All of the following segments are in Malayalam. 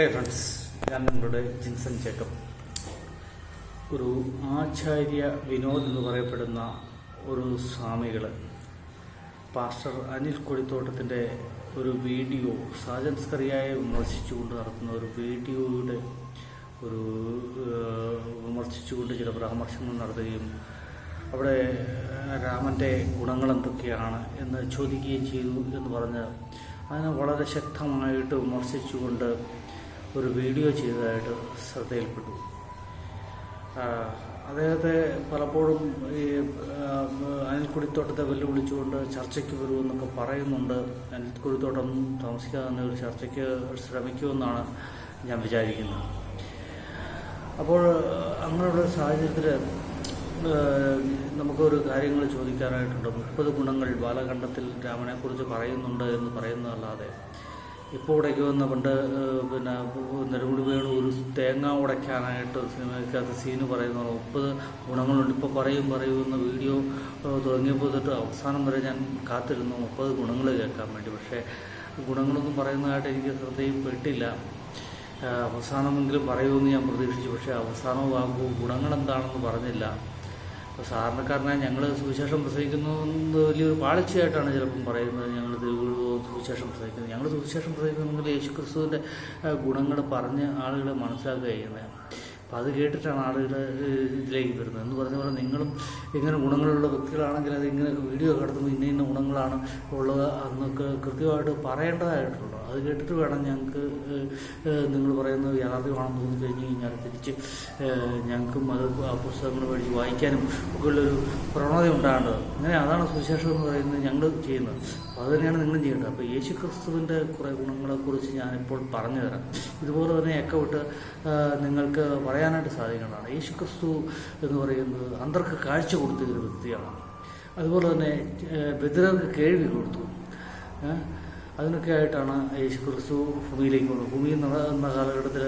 ഹേ ഫ്രണ്ട്സ് ഞാൻ നിങ്ങളുടെ ജിൻസൺ ചേട്ടം ഒരു ആചാര്യ വിനോദ് എന്ന് പറയപ്പെടുന്ന ഒരു സ്വാമികൾ പാസ്റ്റർ അനിൽ കൊടിത്തോട്ടത്തിന്റെ ഒരു വീഡിയോ സാജൻസ്കറിയായി വിമർശിച്ചുകൊണ്ട് നടത്തുന്ന ഒരു വീഡിയോയുടെ ഒരു വിമർശിച്ചുകൊണ്ട് ചില പരാമർശങ്ങൾ നടത്തുകയും അവിടെ രാമന്റെ ഗുണങ്ങൾ എന്തൊക്കെയാണ് എന്ന് ചോദിക്കുകയും ചെയ്തു എന്ന് പറഞ്ഞ് അതിനെ വളരെ ശക്തമായിട്ട് വിമർശിച്ചുകൊണ്ട് ഒരു വീഡിയോ ചെയ്തതായിട്ട് ശ്രദ്ധയിൽപ്പെട്ടു. അദ്ദേഹത്തെ പലപ്പോഴും ഈ അനിൽക്കുടിത്തോട്ടത്തെ വെല്ലുവിളിച്ചുകൊണ്ട് ചർച്ചയ്ക്ക് വരുമെന്നൊക്കെ പറയുന്നുണ്ട്. അനിൽക്കുടിത്തോട്ടം താമസിക്കാതെ തന്നെ ഒരു ചർച്ചയ്ക്ക് ശ്രമിക്കുമെന്നാണ് ഞാൻ വിചാരിക്കുന്നത്. അപ്പോൾ അങ്ങനെയുള്ള സാഹചര്യത്തിൽ നമുക്കൊരു കാര്യങ്ങൾ ചോദിക്കാനായിട്ടുണ്ട്. മുപ്പത് ഗുണങ്ങൾ ബാലകണ്ഠത്തിൽ രാമനെക്കുറിച്ച് പറയുന്നുണ്ട് എന്ന് പറയുന്നതല്ലാതെ ഇപ്പോൾ ഉടയ്ക്ക് വന്ന പണ്ട് പിന്നെ നെടുമുടി വേണു ഒരു തേങ്ങ ഉടയ്ക്കാനായിട്ട് സിനിമയ്ക്കകത്ത് സീന് പറയുന്ന. മുപ്പത് ഗുണങ്ങളുണ്ട്. ഇപ്പോൾ പറയും പറയൂ എന്ന വീഡിയോ തുടങ്ങിയപ്പോൾ തൊട്ട് അവസാനം വരെ ഞാൻ കാത്തിരുന്നു. മുപ്പത് ഗുണങ്ങൾ കേൾക്കാൻ വേണ്ടി. പക്ഷേ ഗുണങ്ങളൊന്നും പറയുന്നതായിട്ട് എനിക്ക് ശ്രദ്ധയും പെട്ടില്ല. അവസാനമെങ്കിലും പറയുമെന്ന് ഞാൻ പ്രതീക്ഷിച്ചു. പക്ഷേ അവസാനവും ആകുമ്പോൾ ഗുണങ്ങൾ എന്താണെന്ന് പറഞ്ഞില്ല. അപ്പോൾ സാധാരണക്കാരനായ ഞങ്ങൾ സുവിശേഷം പ്രസംഗിക്കുന്നത് വലിയൊരു പാളിച്ചയായിട്ടാണ് ചിലപ്പം പറയുന്നത് ഞങ്ങൾ സുവിശേഷം പ്രസവിക്കുന്നത് ഞങ്ങൾ സുവിശേഷം പ്രസവിക്കുന്നത് യേശു ക്രിസ്തുവിന്റെ ഗുണങ്ങൾ പറഞ്ഞ് ആളുകളെ മനസ്സിലാക്കുക ചെയ്യുന്നത് അപ്പോൾ അത് കേട്ടിട്ടാണ് ആളുകൾ ഇതിലേക്ക് വരുന്നത്. എന്ന് പറഞ്ഞ പോലെ നിങ്ങളും ഇങ്ങനെ ഗുണങ്ങളുള്ള വ്യക്തികളാണെങ്കിൽ അത് ഇങ്ങനെയൊക്കെ വീഡിയോ കടത്തുമ്പോൾ ഇന്ന ഇന്ന ഗുണങ്ങളാണ് ഉള്ളത് അന്നൊക്കെ കൃത്യമായിട്ട് പറയേണ്ടതായിട്ടുള്ളൂ അത് കേട്ടിട്ട് വേണം ഞങ്ങൾക്ക് നിങ്ങൾ പറയുന്നത് യാഥാർത്ഥ്യമാണെന്ന് തോന്നി കഴിഞ്ഞ് കഴിഞ്ഞാൽ തിരിച്ച് ഞങ്ങൾക്കും അത് ആ പുസ്തകങ്ങൾ വഴി വായിക്കാനും ഒക്കെ ഉള്ളൊരു പ്രവണത ഉണ്ടാകേണ്ടത്. അങ്ങനെ അതാണ് സുവിശേഷം എന്ന് പറയുന്നത് ഞങ്ങൾ ചെയ്യുന്നത്. അപ്പോൾ അത് തന്നെയാണ് നിങ്ങളും ചെയ്യേണ്ടത്. അപ്പോൾ യേശു ക്രിസ്തുവിന്റെ കുറേ ഗുണങ്ങളെക്കുറിച്ച് ഞാനിപ്പോൾ പറഞ്ഞു തരാം. ഇതുപോലെ തന്നെ ഒക്കെ വിട്ട് നിങ്ങൾക്ക് നിങ്ങൾക്ക് പറയാനായിട്ട് സാധിക്കുന്നതാണ്. യേശു ക്രിസ്തു എന്ന് പറയുന്നത് അന്തർക്ക് കാഴ്ച കൊടുത്ത ഒരു വ്യക്തിയാണ്. അതുപോലെ തന്നെ ബദിരർക്ക് കേൾവി കൊടുത്തു. അതിനൊക്കെ ആയിട്ടാണ് യേശു ക്രിസ്തു ഭൂമിയിലേക്ക് വന്നത്. ഭൂമിയിൽ നടന്ന കാലഘട്ടത്തിൽ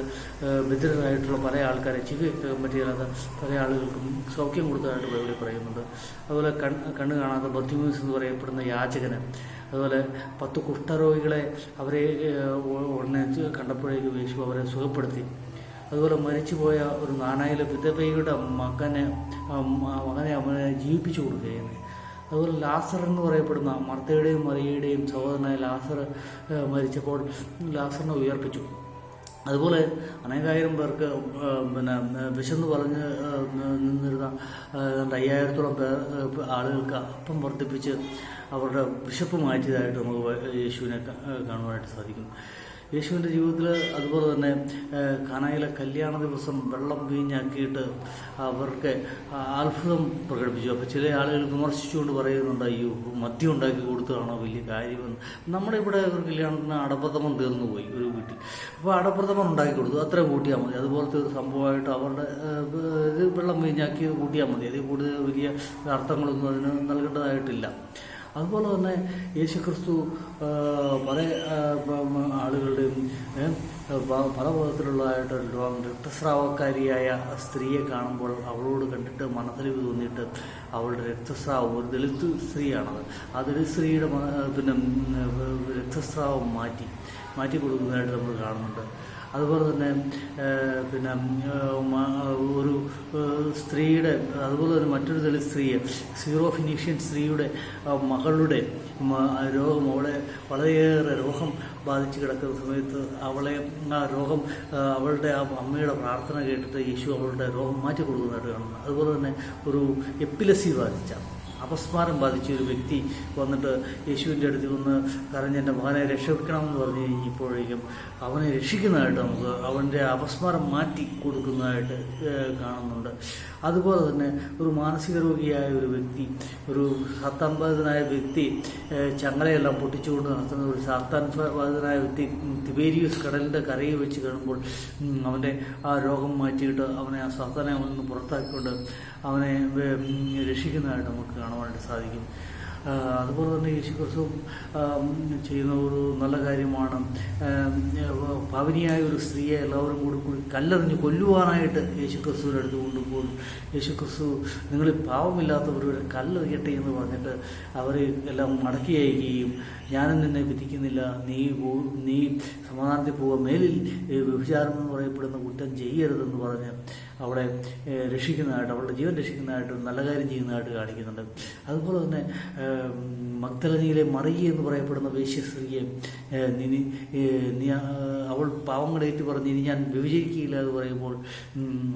ബദിരരായിട്ടുള്ള പല ആൾക്കാരെ കേൾക്കാൻ പറ്റിയാത്ത പല ആളുകൾക്കും സൗഖ്യം കൊടുത്തതായിട്ട് ബൈബിളിൽ പറയുന്നുണ്ട്. അതുപോലെ കണ് കണ്ണ് കാണാത്ത ബദ്ധിമൂസ് എന്ന് പറയപ്പെടുന്ന യാചകന് അതുപോലെ പത്ത് കുഷ്ഠരോഗികളെ അവരെ ഉടനെ കണ്ടപ്പോഴേക്കും യേശു അവരെ സുഖപ്പെടുത്തി. അതുപോലെ മരിച്ചുപോയ ഒരു നാണയിലെ വിധവയുടെ മകനെ മകനെ അവനെ ജീവിപ്പിച്ചു കൊടുക്കുകയാണ്. അതുപോലെ ലാസർ എന്ന് പറയപ്പെടുന്ന മർത്തയുടെയും മറിയയുടെയും സഹോദരനായ ലാസർ മരിച്ചപ്പോൾ ലാസറിനെ ഉയർപ്പിച്ചു. അതുപോലെ അനേകായിരം പേർക്ക് പിന്നെ വിശന്ന് പറഞ്ഞ് നിന്നിരുന്ന അയ്യായിരത്തോളം പേർ ആളുകൾക്ക് അപ്പം വർദ്ധിപ്പിച്ച് അവരുടെ വിശപ്പ് മാറ്റിയതായിട്ട് നമുക്ക് യേശുവിനെ കാണുവാനായിട്ട് സാധിക്കും യേശുവിന്റെ ജീവിതത്തിൽ അതുപോലെ തന്നെ കാനായിലെ കല്യാണ ദിവസം വെള്ളം വീഞ്ഞാക്കിയിട്ട് അവർക്ക് അത്ഭുതം പ്രകടിപ്പിച്ചു. അപ്പോൾ ചില ആളുകൾ വിമർശിച്ചുകൊണ്ട് പറയുന്നുണ്ട് അയ്യോ മദ്യം ഉണ്ടാക്കി കൊടുത്തതാണോ വലിയ കാര്യമെന്ന്. നമ്മുടെ ഇവിടെ ഒരു കല്യാണത്തിന് അടപ്രഥമം തീർന്നു പോയി ഒരു വീട്ടിൽ. അപ്പോൾ അടപ്രഥമം ഉണ്ടാക്കി കൊടുത്തു അത്ര കൂട്ടിയാൽ മതി. അതുപോലത്തെ ഒരു സംഭവമായിട്ട് അവരുടെ ഇത് വെള്ളം വീഞ്ഞാക്കി കൂട്ടിയാൽ മതി. അതിൽ കൂടുതൽ വലിയ അർത്ഥങ്ങളൊന്നും അതിന് നൽകേണ്ടതായിട്ടില്ല. അതുപോലെ തന്നെ യേശുക്രിസ്തു പല ആ, പല വിധത്തിലുള്ളതായിട്ട് രക്തസ്രാവക്കാരിയായ സ്ത്രീയെ കാണുമ്പോൾ അവളോട് കണ്ടിട്ട് മനസ്സിലിവ് തോന്നിയിട്ട് അവളുടെ രക്തസ്രാവം ഒരു ദളിത് സ്ത്രീയാണത്. ആ ദളിത് സ്ത്രീയുടെ പിന്നെ രക്തസ്രാവം മാറ്റി മാറ്റി കൊടുക്കുന്നതായിട്ട് നമ്മൾ കാണുന്നുണ്ട്. അതുപോലെ തന്നെ പിന്നെ ഒരു സ്ത്രീയുടെ അതുപോലെ തന്നെ മറ്റൊരു ദളിത് സ്ത്രീയെ സീറോ ഫിനീഷ്യൻ സ്ത്രീയുടെ മകളുടെ രോഗം അവളെ വളരെയേറെ രോഗം ബാധിച്ച് കിടക്കുന്ന സമയത്ത് അവളെ ആ രോഗം അവളുടെ ആ അമ്മയുടെ പ്രാർത്ഥന കേട്ടിട്ട് യേശു അവളുടെ രോഗം മാറ്റി കൊടുക്കുന്നതായിട്ട് കാണുന്നു. അതുപോലെ തന്നെ ഒരു എപ്പിലസി ബാധിച്ച അപസ്മാരം ബാധിച്ച ഒരു വ്യക്തി വന്നിട്ട് യേശുവിന്റെ അടുത്ത് വന്ന് കരഞ്ഞ് എന്റെ മകനെ രക്ഷപ്പെടുക്കണമെന്ന് പറഞ്ഞു കഴിഞ്ഞപ്പോഴേക്കും അവനെ രക്ഷിക്കുന്നതായിട്ട് നമുക്ക് അവന്റെ അപസ്മാരം മാറ്റി കൊടുക്കുന്നതായിട്ട് കാണുന്നുണ്ട്. അതുപോലെ തന്നെ ഒരു മാനസിക രോഗിയായ ഒരു വ്യക്തി ഒരു സാത്താൻ ബാധിതനായ വ്യക്തി ചങ്ങലയെല്ലാം പൊട്ടിച്ചുകൊണ്ട് നടത്തുന്ന ഒരു സാത്താൻ ബാധിതനായ വ്യക്തി തിബേരിയസ് കടലിന്റെ കരയിൽ വെച്ച് കാണുമ്പോൾ അവന്റെ ആ രോഗം മാറ്റിയിട്ട് അവനെ ആ സാത്താനെ അവനിൽ നിന്ന് പുറത്താക്കിക്കൊണ്ട് അവനെ രക്ഷിക്കുന്നതായിട്ട് നമുക്ക് കാണുവാനായിട്ട് സാധിക്കും. അതുപോലെ തന്നെ യേശു ക്രിസ്തു ചെയ്യുന്ന ഒരു നല്ല കാര്യമാണ്. ഭവനിയായ ഒരു സ്ത്രീയെ എല്ലാവരും കൂടി കൂടി കല്ലെറിഞ്ഞ് കൊല്ലുവാനായിട്ട് യേശു ക്രിസ്തുവിന്റെ അടുത്ത് കൊണ്ടുപോകും യേശു ക്രിസ്തു നിങ്ങൾ പാവമില്ലാത്തവരുടെ കല്ലെറിയട്ടെ എന്ന് പറഞ്ഞിട്ട് അവരെ എല്ലാം മടക്കി അയക്കുകയും ഞാനും നിന്നെ വിധിക്കുന്നില്ല. നീ നീ സമാധാനത്തിൽ പോവുക. മേലിൽ വ്യഭിചാരം എന്ന് പറയപ്പെടുന്ന കുറ്റം ചെയ്യരുതെന്ന് പറഞ്ഞ് ഏഹ്, രക്ഷിക്കുന്നതായിട്ട് അവളുടെ ജീവൻ രക്ഷിക്കുന്നതായിട്ട് നല്ല കാര്യം ചെയ്യുന്നതായിട്ട് കാണിക്കുന്നുണ്ട്. അതുപോലെ തന്നെ മക്തലനിയിലെ മറിയ എന്ന് പറയപ്പെടുന്ന വേശ്യസ്ത്രീയെ സ്ത്രീയെ നിനി നീ അവൾ പാവങ്ങളേറ്റ് പറഞ്ഞ് ഇനി ഞാൻ വിഭജിക്കുകയില്ല എന്ന് പറയുമ്പോൾ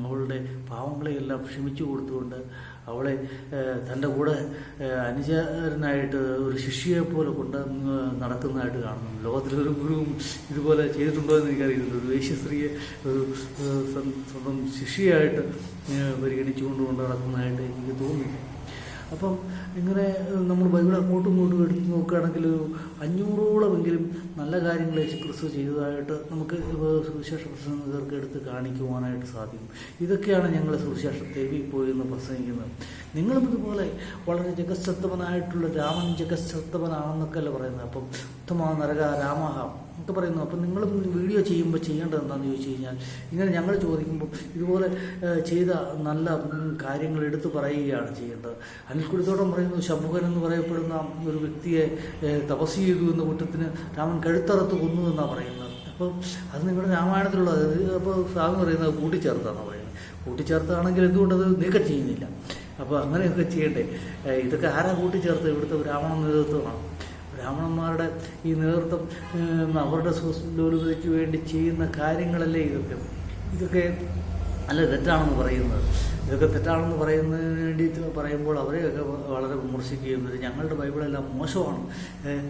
അവളുടെ പാവങ്ങളെയെല്ലാം ക്ഷമിച്ചു കൊടുത്തുകൊണ്ട് അവളെ തന്റെ കൂടെ അനുചാരനായിട്ട് ഒരു ശിഷ്യയെ പോലെ കൊണ്ട് നടക്കുന്നതായിട്ട് കാണുന്നു. ലോകത്തിലൊരു ഗുരുവും ഇതുപോലെ ചെയ്തിട്ടുണ്ടോ എന്ന് എനിക്കറിയില്ല ഒരു വേശ്യസ്ത്രീയെ ഒരു സ്വന്തം ശിഷ്യയായിട്ട് പരിഗണിച്ചുകൊണ്ട് കൊണ്ട് നടക്കുന്നതായിട്ട് എനിക്ക് തോന്നിയില്ല. അപ്പം ഇങ്ങനെ നമ്മൾ ബൈബിൾ അങ്ങോട്ടും ഇങ്ങോട്ടും എടുത്ത് നോക്കുകയാണെങ്കിൽ അഞ്ഞൂറോളമെങ്കിലും നല്ല കാര്യങ്ങൾ യേശു ക്രിസ്തു ചെയ്തതായിട്ട് നമുക്ക് സുവിശേഷ പ്രസംഗകർക്ക് എടുത്ത് കാണിക്കുവാനായിട്ട് സാധിക്കും. ഇതൊക്കെയാണ് ഞങ്ങൾ സുവിശേഷ ദേവി പോയി എന്ന് പ്രസംഗിക്കുന്നത്. നിങ്ങളും ഇതുപോലെ വളരെ ജഗസ്സത്തവനായിട്ടുള്ള രാമൻ ജഗസ്സത്തവനാണെന്നൊക്കെ അല്ലേ പറയുന്നത്. അപ്പം ഉത്തമ നരക രാമഹ ഒക്കെ പറയുന്നു. അപ്പം നിങ്ങൾ വീഡിയോ ചെയ്യുമ്പോൾ ചെയ്യേണ്ടത് എന്താണെന്ന് ചോദിച്ചു കഴിഞ്ഞാൽ ഇങ്ങനെ ഞങ്ങൾ ചോദിക്കുമ്പോൾ ഇതുപോലെ ചെയ്ത നല്ല കാര്യങ്ങൾ എടുത്തു പറയുകയാണ് ചെയ്യേണ്ടത്. അനിൽക്കുടിത്തോടം പറയുന്നു ശമുഖൻ എന്ന് പറയപ്പെടുന്ന ഒരു വ്യക്തിയെ തപസ്സി തപസ് ചെയ്തു എന്ന കൂട്ടത്തിന് രാമൻ കഴുത്തറത്ത് കൊന്നു എന്നാണ് പറയുന്നത്. അപ്പോൾ അത് നിങ്ങളുടെ രാമായണത്തിലുള്ളത് അപ്പോൾ സ്വാമി പറയുന്നത് കൂട്ടിച്ചേർത്താണ് പറയുന്നത്. കൂട്ടിച്ചേർത്താണെങ്കിൽ എന്തുകൊണ്ടത് നീക്കം ചെയ്യുന്നില്ല? അപ്പോൾ അങ്ങനെയൊക്കെ ചെയ്യണ്ടേ. ഇതൊക്കെ ആരാ കൂട്ടിച്ചേർത്ത് ഇവിടുത്തെ ബ്രാഹ്മണ നേതൃത്വമാണ്? ബ്രാഹ്മണന്മാരുടെ ഈ നേതൃത്വം അവരുടെ സ്വസ്ഥതയ്ക്ക് വേണ്ടി ചെയ്യുന്ന കാര്യങ്ങളല്ലേ ഇതൊക്കെ? ഇതൊക്കെ അല്ല തെറ്റാണെന്ന് പറയുന്നത്. ഇതൊക്കെ തെറ്റാണെന്ന് പറയുന്നതിന് വേണ്ടി പറയുമ്പോൾ അവരെയൊക്കെ വളരെ വിമർശിക്കുകയും ഞങ്ങളുടെ ബൈബിളെല്ലാം മോശമാണ്.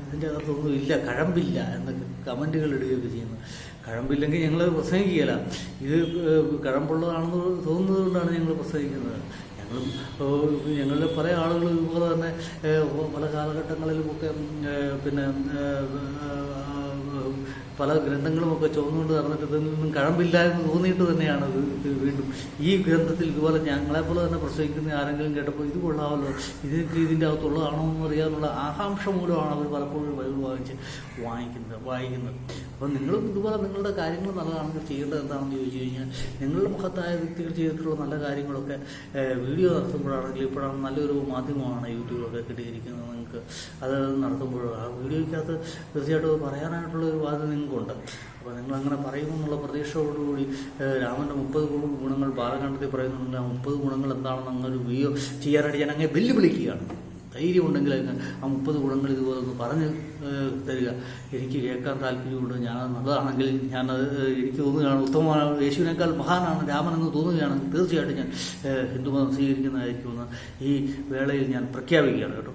ഇതിന്റെ അകത്തൊന്നും ഇല്ല കഴമ്പില്ല എന്നൊക്കെ കമന്റുകൾ ഇടുകയൊക്കെ ചെയ്യുന്നു. കഴമ്പില്ലെങ്കിൽ ഞങ്ങൾ പ്രസംഗിക്കുകയില്ല. ഇത് കഴമ്പുള്ളതാണെന്ന് തോന്നുന്നത് കൊണ്ടാണ് ഞങ്ങൾ പ്രസംഗിക്കുന്നത്. ഞങ്ങളും ഞങ്ങളുടെ പല ആളുകളും ഇതുപോലെ തന്നെ പല കാലഘട്ടങ്ങളിലുമൊക്കെ പിന്നെ പല ഗ്രന്ഥങ്ങളുമൊക്കെ ചുവന്നുകൊണ്ട് നടന്നിട്ട് ഇതിൽ നിന്നും കഴമ്പില്ല എന്ന് തോന്നിയിട്ട് തന്നെയാണ് ഇത് വീണ്ടും. ഈ ഗ്രന്ഥത്തിൽ ഇതുപോലെ ഞങ്ങളെപ്പോലെ തന്നെ പ്രസവിക്കുന്ന ആരെങ്കിലും കേട്ടപ്പോൾ ഇത് കൊള്ളാമല്ലോ ഇതൊക്കെ ഇതിന്റെ അകത്തുള്ളതാണോ എന്ന് അറിയാനുള്ള ആകാംക്ഷ മൂലമാണ് അവർ പലപ്പോഴും ബൈബിൾ വാങ്ങിച്ച് വാങ്ങിക്കുന്നത് വായിക്കുന്നത്. അപ്പം നിങ്ങളും ഇതുപോലെ നിങ്ങളുടെ കാര്യങ്ങൾ നല്ലതാണെങ്കിൽ ചെയ്യേണ്ടത് എന്താണെന്ന് ചോദിച്ചു കഴിഞ്ഞാൽ നിങ്ങളുടെ മഹത്തായ വ്യക്തികൾ ചെയ്തിട്ടുള്ള നല്ല കാര്യങ്ങളൊക്കെ വീഡിയോ നടത്തുമ്പോഴാണെങ്കിൽ ഇപ്പോഴാണ് നല്ലൊരു മാധ്യമമാണ് യൂട്യൂബൊക്കെ കിട്ടിയിരിക്കുന്നത്. നിങ്ങൾക്ക് അത് നടത്തുമ്പോഴും. ആ വീഡിയോയ്ക്കകത്ത് തീർച്ചയായിട്ടും പറയാനായിട്ടുള്ള ഒരു വാദം നിങ്ങൾക്കുണ്ട്. അപ്പോൾ നിങ്ങൾ അങ്ങനെ പറയുമെന്നുള്ള പ്രതീക്ഷയോടുകൂടി രാമന്റെ മുപ്പത് ഗുണങ്ങൾ ബാലകാണ്ഡത്തിൽ പറയുന്നുണ്ടെങ്കിൽ ആ മുപ്പത് ഗുണങ്ങൾ എന്താണെന്ന് ഒരു വീഡിയോ ചെയ്യാനായിട്ട് ഞാൻ അങ്ങനെ വെല്ലുവിളിക്കുകയാണ്. ധൈര്യം ഉണ്ടെങ്കിൽ ആ മുപ്പത് ഗുണങ്ങൾ ഇതുപോലെ ഒന്ന് പറഞ്ഞ് തരിക. എനിക്ക് കേൾക്കാൻ താല്പര്യമുണ്ട്. ഞാൻ നല്ലതാണെങ്കിൽ ഞാൻ അത് എനിക്ക് തോന്നുകയാണ് ഉത്തമമാണ്. യേശുവിനേക്കാൾ മഹാനാണ് രാമനെന്ന് തോന്നുകയാണെങ്കിൽ തീർച്ചയായിട്ടും ഞാൻ ഹിന്ദുമതം സ്വീകരിക്കുന്നതായിരിക്കുമെന്ന് ഈ വേളയിൽ ഞാൻ പ്രഖ്യാപിക്കുകയാണ് കേട്ടോ.